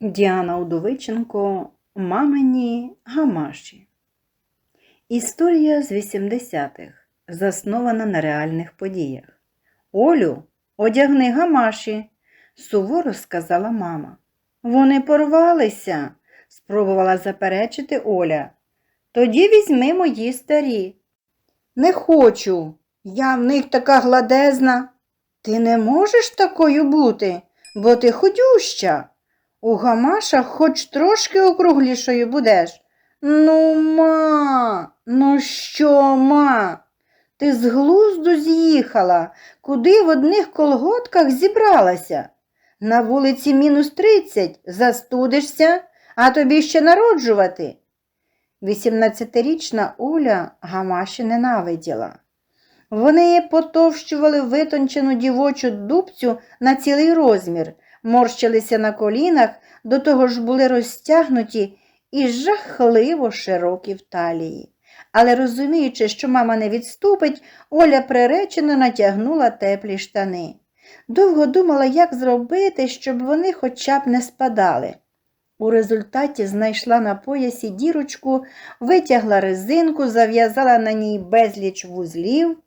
Діана Удовиченко Мамині Гамаші. Історія з 80-х, заснована на реальних подіях. Олю, одягни гамаші, суворо сказала мама. Вони порвалися, спробувала заперечити Оля. Тоді візьми мої старі. Не хочу, я в них така гладезна. Ти не можеш такою бути, бо ти ходюща. У гамашах хоч трошки округлішою будеш. Ну, ма, ну що, ма? Ти з глузду з'їхала, куди в одних колготках зібралася? На вулиці мінус тридцять, застудишся, а тобі ще народжувати. Вісімнадцятирічна Оля гамаші ненавиділа. Вони потовщували витончену дівочу дубцю на цілий розмір, морщилися на колінах, до того ж були розтягнуті і жахливо широкі в талії. Але розуміючи, що мама не відступить, Оля приречено натягнула теплі штани. Довго думала, як зробити, щоб вони хоча б не спадали. У результаті знайшла на поясі дірочку, витягла резинку, зав'язала на ній безліч вузлів.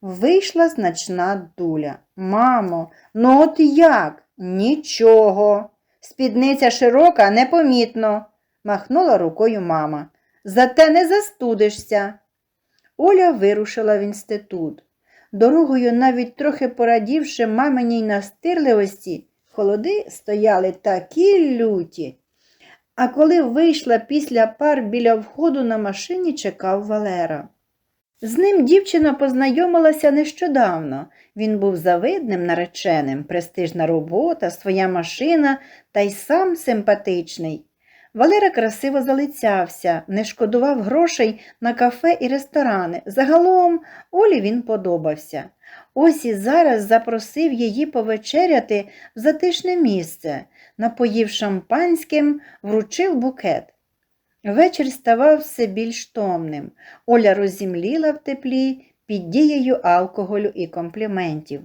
Вийшла значна дуля. Мамо, ну от як? Нічого. Спідниця широка, непомітно, махнула рукою мама. Зате не застудишся. Оля вирушила в інститут. Дорогою, навіть трохи порадівши маминій настирливості, холоди стояли такі люті. А коли вийшла після пар біля входу на машині, чекав Валера. З ним дівчина познайомилася нещодавно. Він був завидним нареченим, престижна робота, своя машина та й сам симпатичний. Валера красиво залицявся, не шкодував грошей на кафе і ресторани. Загалом Олі він подобався. Ось і зараз запросив її повечеряти в затишне місце, напоїв шампанським, вручив букет. Вечір ставав все більш томним. Оля розімліла в теплі під дією алкоголю і компліментів.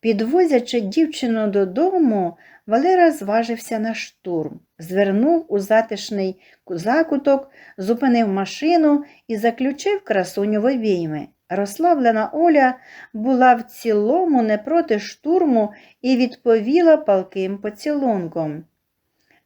Підвозячи дівчину додому, Валера зважився на штурм, звернув у затишний закуток, зупинив машину і заключив красуню в обійми. Розслаблена Оля була в цілому не проти штурму і відповіла палким поцілунком.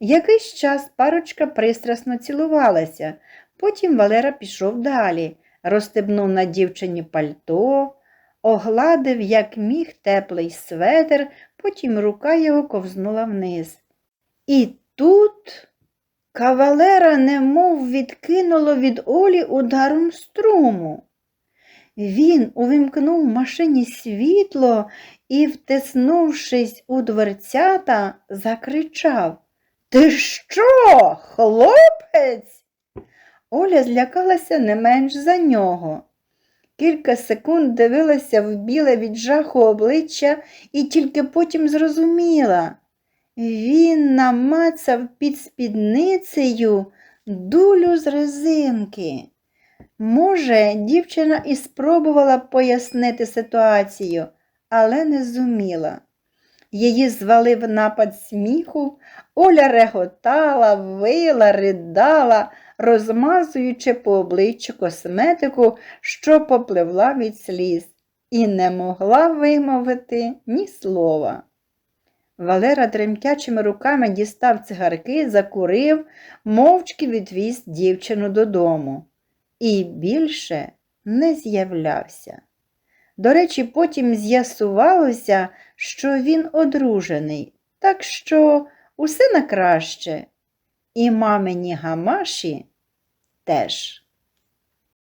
Якийсь час парочка пристрасно цілувалася, потім Валера пішов далі, розстебнув на дівчині пальто, огладив, як міг, теплий светр, потім рука його ковзнула вниз. І тут кавалера немов відкинуло від Олі ударом струму. Він увімкнув машині світло і, втиснувшись у дверцята, закричав Ти що, хлопець? Оля злякалася не менш за нього. Кілька секунд дивилася в біле від жаху обличчя і тільки потім зрозуміла. Він намацав під спідницею дулю з резинки. Може, дівчина і спробувала пояснити ситуацію, але не зуміла. Її звалив напад сміху, Оля реготала, вила, ридала, розмазуючи по обличчю косметику, що попливла від сліз, і не могла вимовити ні слова. Валера тремтячими руками дістав цигарки, закурив, мовчки відвіз дівчину додому і більше не з'являвся. До речі, потім з'ясувалося, що він одружений, так що усе на краще. І мамині гамаші теж.